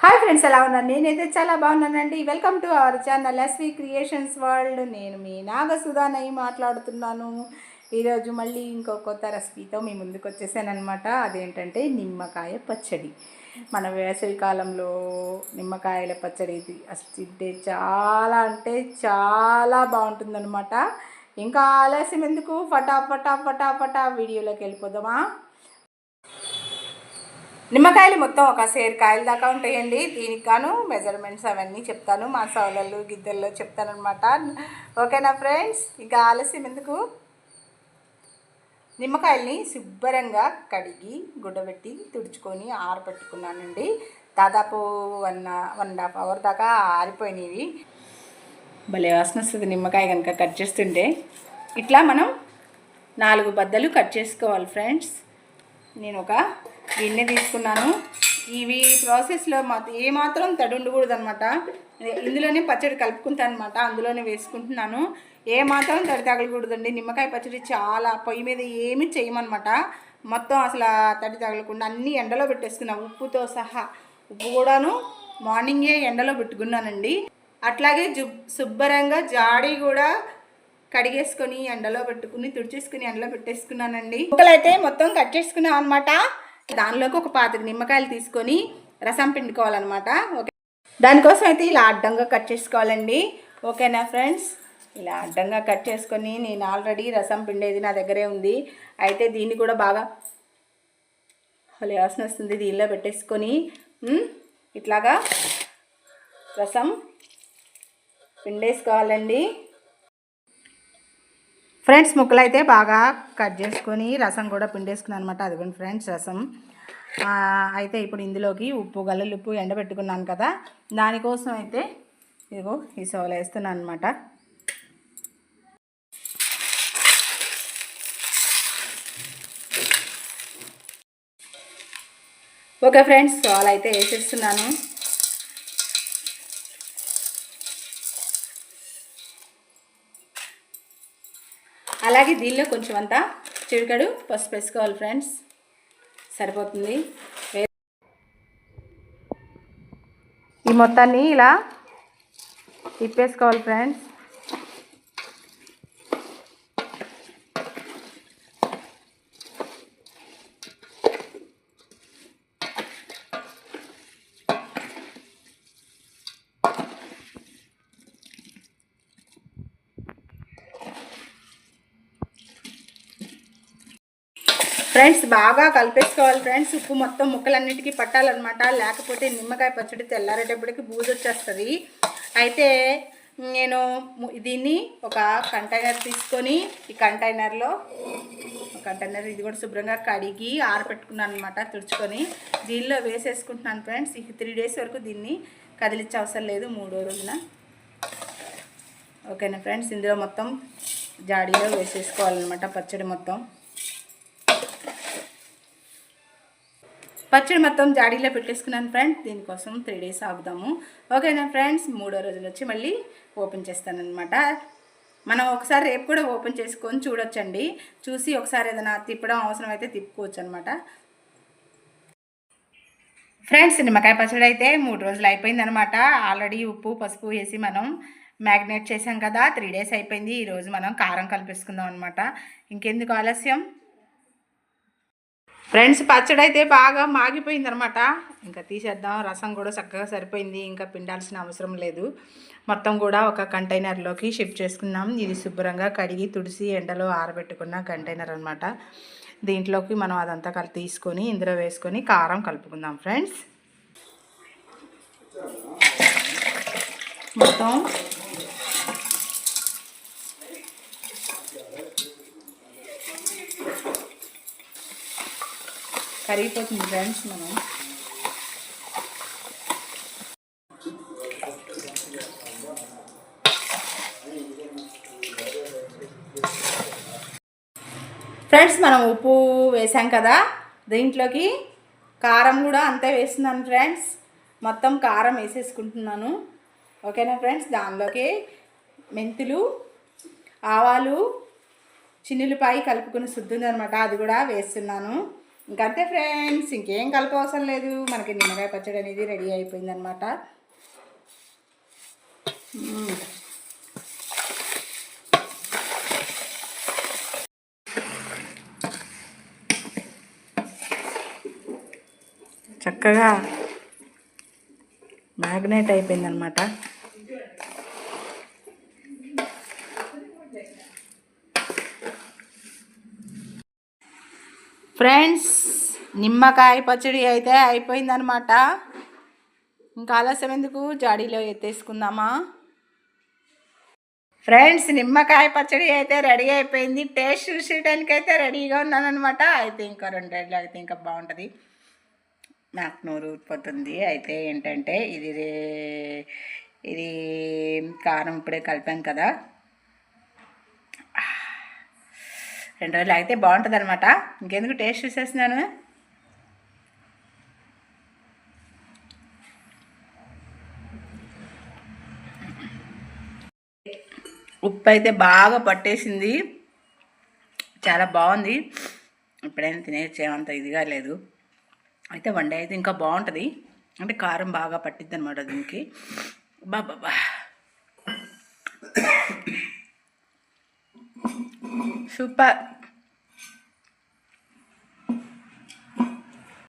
Hi friends ఎలా ఉన్నారు? నేనైతే చాలా బాగున్నానండి. Welcome to our channel SV creations world నేను మీ నాగసుధానయ్య మాట్లాడుతున్నాను. ఈరోజు మళ్ళీ ఇంకో కొత్త రెసిపీతో మీ ముందుకు వచ్చేసానమాట అదేంటంటే నిమ్మకాయ పచ్చడి. మన వేసవి కాలంలో నిమ్మకాయల పచ్చడి ఇది అసలు తింటే చాలా అంటే చాలా బాగుంటుందన్నమాట. ఇంకా ఆలస్యం ఎందుకు? ఫటా ఫటా ఫటా ఫటా వీడియోలోకి వెళ్ళిపోదామా? నిమ్మకాయలు మొత్తం ఒక సేర్ కాయల దాకా ఉంటాయండి. దీనికి గాను మెజర్మెంట్స్ అవన్నీ చెప్తాను. మా సౌలలు గిద్దెల్లో చెప్తానమాట ఓకేనా ఫ్రెండ్స్? ఇక ఆలస్యం ఎందుకు? నిమ్మకాయల్ని శుభ్రంగా కడిగి గుడ్డబెట్టి తుడుచుకొని ఆరబెట్టుకున్నానండి. దాదాపు one one and half hour దాకా ఆరిపోయినవి. భలే వాసన వస్తుంది నిమ్మకాయ కనుక కట్ చేస్తుంటే. ఇట్లా మనం నాలుగు బద్దలు కట్ చేసుకోవాలి ఫ్రెండ్స్. నేను ఒక గిన్నె తీసుకున్నాను. ఇవి ప్రాసెస్లో మా ఏమాత్రం తడి ఉండకూడదు అనమాట ఇందులోనే పచ్చడి కలుపుకుంటాను అనమాట అందులోనే వేసుకుంటున్నాను. ఏ మాత్రం తడి తగలకూడదండి. నిమ్మకాయ పచ్చడి చాలా పొయ్యి మీద ఏమి చేయమనమాట మొత్తం అసలు తడి తగలకుండా అన్నీ ఎండలో పెట్టేసుకున్నాను ఉప్పుతో సహా ఉప్పు కూడాను మార్నింగే ఎండలో పెట్టుకున్నానండి. అట్లాగే జు శుభ్రంగా జాడి కూడా కడిగేసుకొని ఎండలో పెట్టుకుని తుడిచేసుకుని ఎండలో పెట్టేసుకున్నానండి. ముక్కలు అయితే మొత్తం కట్ చేసుకున్నాం అనమాట దానిలోకి ఒక పాతిక నిమ్మకాయలు తీసుకొని రసం పిండుకోవాలన్నమాట. ఓకే. దానికోసం అయితే ఇలా అడ్డంగా కట్ చేసుకోవాలండి. ఓకేనా ఫ్రెండ్స్? ఇలా అడ్డంగా కట్ చేసుకొని నేను ఆల్రెడీ రసం పిండేది నా దగ్గరే ఉంది. అయితే దీన్ని కూడా బాగా లేవాల్సిన వస్తుంది. దీనిలో పెట్టేసుకొని ఇట్లాగా రసం పిండేసుకోవాలండి. ఫ్రెండ్స్ ముక్కలు అయితే బాగా కట్ చేసుకొని రసం కూడా పిండేసుకున్నాను అనమాట అదిగోండి ఫ్రెండ్స్ రసం. అయితే ఇప్పుడు ఇందులోకి ఉప్పు గల్లలు ఉప్పు ఎండబెట్టుకున్నాను కదా దానికోసం అయితే ఇదిగో ఈ సోలు వేస్తున్నాను అనమాట ఓకే ఫ్రెండ్స్ సోలు అయితే వేసేస్తున్నాను. అలాగే దీనిలో కొంచెం అంతా చిడికడు పసుపు వేసుకోవాలి ఫ్రెండ్స్. సరిపోతుంది. ఈ మొత్తాన్ని ఇలా తిప్పేసుకోవాలి ఫ్రెండ్స్. ఫ్రెండ్స్ బాగా కలిపేసుకోవాలి ఫ్రెండ్స్. ఉప్పు మొత్తం ముక్కలన్నిటికీ పట్టాలన్నమాట. లేకపోతే నిమ్మకాయ పచ్చడి తెల్లారేటప్పటికి బూజు వచ్చేస్తుంది అయితే నేను దీన్ని ఒక కంటైనర్ తీసుకొని ఈ కంటైనర్లో కంటైనర్ ఇది కూడా శుభ్రంగా కడిగి ఆరపెట్టుకున్నాను అనమాట తుడుచుకొని. దీనిలో వేసేసుకుంటున్నాను ఫ్రెండ్స్. ఈ త్రీ డేస్ వరకు దీన్ని కదిలించే అవసరం లేదు మూడో రోజున. ఓకేనా ఫ్రెండ్స్? ఇందులో మొత్తం జాడీలో వేసేసుకోవాలన్నమాట పచ్చడి మొత్తం. పచ్చడి మొత్తం జాడీలో పెట్టేసుకున్నాను ఫ్రెండ్స్ దీనికోసం త్రీ డేస్ ఆగుదాము. ఓకేనా ఫ్రెండ్స్ మూడో రోజులు వచ్చి మళ్ళీ ఓపెన్ చేస్తానన్నమాట. మనం ఒకసారి రేపు కూడా ఓపెన్ చేసుకొని చూడొచ్చండి. చూసి ఒకసారి ఏదైనా తిప్పడం అవసరం అయితే తిప్పుకోవచ్చు అనమాట ఫ్రెండ్స్ నిమ్మకాయ పచ్చడి అయితే మూడు రోజులు అయిపోయిందనమాట ఆల్రెడీ ఉప్పు పసుపు వేసి మనం మ్యాగ్నేట్ చేసాం కదా. త్రీ డేస్ అయిపోయింది. ఈరోజు మనం కారం కలిపేసుకుందాం అనమాట ఇంకెందుకు ఆలస్యం? ఫ్రెండ్స్ పచ్చడి అయితే బాగా మాగిపోయింది అనమాట ఇంకా తీసేద్దాం. రసం కూడా చక్కగా సరిపోయింది. ఇంకా పిండాల్సిన అవసరం లేదు. మొత్తం కూడా ఒక కంటైనర్లోకి షిఫ్ట్ చేసుకున్నాం. ఇది శుభ్రంగా కడిగి తుడిసి ఎండలో ఆరబెట్టుకున్న కంటైనర్ అనమాట దీంట్లోకి మనం అదంతా కలిపి తీసుకొని ఇందులో వేసుకొని కారం కలుపుకుందాం ఫ్రెండ్స్. మొత్తం కరిగిపోతుంది ఫ్రెండ్స్ మనం. ఫ్రెండ్స్ మనం ఉప్పు వేసాం కదా దీంట్లోకి కారం కూడా అంతే వేస్తున్నాను ఫ్రెండ్స్. మొత్తం కారం వేసేసుకుంటున్నాను. ఓకేనా ఫ్రెండ్స్? దానిలోకి మెంతులు ఆవాలు చిన్నులపాయి కలుపుకుని శుద్ధి అనమాట అది కూడా వేస్తున్నాను. ఇంకంతే ఫ్రెండ్స్ ఇంకేం కలపవసరం లేదు. మనకి నిమ్మకాయ పచ్చడి అనేది రెడీ అయిపోయిందనమాట చక్కగా మ్యాగ్నేట్ అయిపోయిందనమాట ఫ్రెండ్స్ నిమ్మకాయ పచ్చడి అయితే అయిపోయిందనమాట ఇంకా ఆలస్యం ఎందుకు? జాడీలో ఎత్తేసుకుందామా? ఫ్రెండ్స్ నిమ్మకాయ పచ్చడి అయితే రెడీ అయిపోయింది. టేస్ట్ చూసేయడానికి అయితే రెడీగా ఉన్నానమాట అయితే ఇంకా రెండు రోజులు అయితే ఇంకా బాగుంటుంది. నాకు నోరు ఊరిపోతుంది. అయితే ఏంటంటే ఇది రే- ఇది కారం ఇప్పుడే కలిపాం కదా. రెండు రోజులు అయితే బాగుంటుంది అనమాట ఇంకెందుకు టేస్ట్ చూసేస్తున్నాను? ఉప్పు అయితే బాగా పట్టేసింది. చాలా బాగుంది. ఎప్పుడైనా తినేసేమంత ఇదిగా లేదు. అయితే వండే అయితే ఇంకా బాగుంటుంది. అంటే కారం బాగా పట్టిద్ది అనమాట దీనికి బాబా. Je